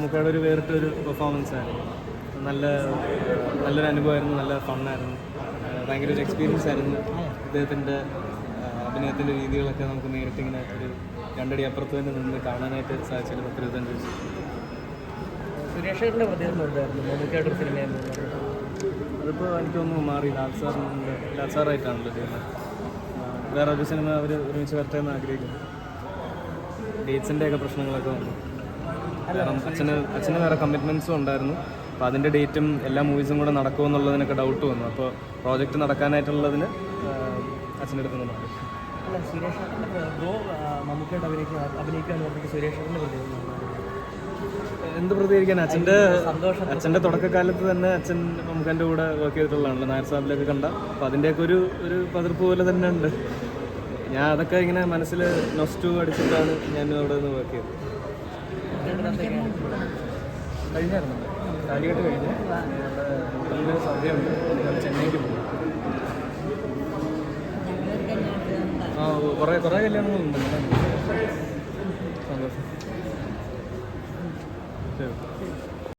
മമ്മൂക്കയുടെ ഒരു വേറിട്ടൊരു പെർഫോമൻസ് ആയിരുന്നു. നല്ല നല്ലൊരു അനുഭവമായിരുന്നു നല്ല ഫണ്ണായിരുന്നു. ഭയങ്കര ഒരു എക്സ്പീരിയൻസ് ആയിരുന്നു അദ്ദേഹത്തിന്റെ അഭിനയത്തിന്റെ രീതികളൊക്കെ നമുക്ക് നേരിട്ട് ഇങ്ങനെ ഒരു രണ്ടടി അപ്പുറത്ത് തന്നെ നിന്ന് കാണാനായിട്ട് സാധിച്ചത് പത്തിരുപത്തഞ്ച് സുരേഷ് ഏട്ടന്റെ പ്രതികരണം എന്തായിരുന്നു? മമ്മൂക്കയുടെ അതിപ്പോൾ മാറി ലാൽ സാറിനുണ്ട് ലാൽ സാറായിട്ടാണല്ലോ ചെയ്യുന്നത് വേറെ ഒരു സിനിമ അവർ ഒരുമിച്ച് വരട്ടെ എന്ന് ആഗ്രഹിക്കുന്നു. ഡേറ്റ്സിന്റെ ഒക്കെ പ്രശ്നങ്ങളൊക്കെ വന്നു. കാരണം അച്ഛന് അച്ഛന് വേറെ കമ്മിറ്റ്മെന്റ്സും ഉണ്ടായിരുന്നു. അപ്പോൾ അതിന്റെ ഡേറ്റും എല്ലാ മൂവീസും കൂടെ നടക്കുമോ എന്നുള്ളതിനൊക്കെ ഡൗട്ട് വന്നു. അപ്പോൾ പ്രോജക്റ്റ് നടക്കാനായിട്ടുള്ളതിന് അച്ഛന്റെ അടുത്ത് നിന്ന്? എന്ത് പ്രതികരിക്കാൻ? അച്ഛന്റെ അച്ഛന്റെ തുടക്കകാലത്ത് തന്നെ അച്ഛൻ നമുക്ക് കൂടെ വർക്ക് ചെയ്തിട്ടുള്ളതാണല്ലോ നായർ സാബിലൊക്കെ കണ്ട. അപ്പോൾ അതിന്റെയൊക്കെ ഒരു ഒരു പതിർപ്പ് പോലെ തന്നെ ഉണ്ട്. ഞാൻ അതൊക്കെ ഇങ്ങനെ മനസ്സിൽ നൊസ്റ്റു അടിച്ചിട്ടാണ് ഞാൻ അവിടെ നിന്ന് വർക്ക് ചെയ്തത്. കഴിഞ്ഞായിരുന്നു. താലികെട്ട് കഴിഞ്ഞ് നല്ല സദ്യയുണ്ട് ചെന്നൈക്ക് പോകും ആ കുറേ കുറേ കല്യാണങ്ങളുണ്ട് സന്തോഷം ശരി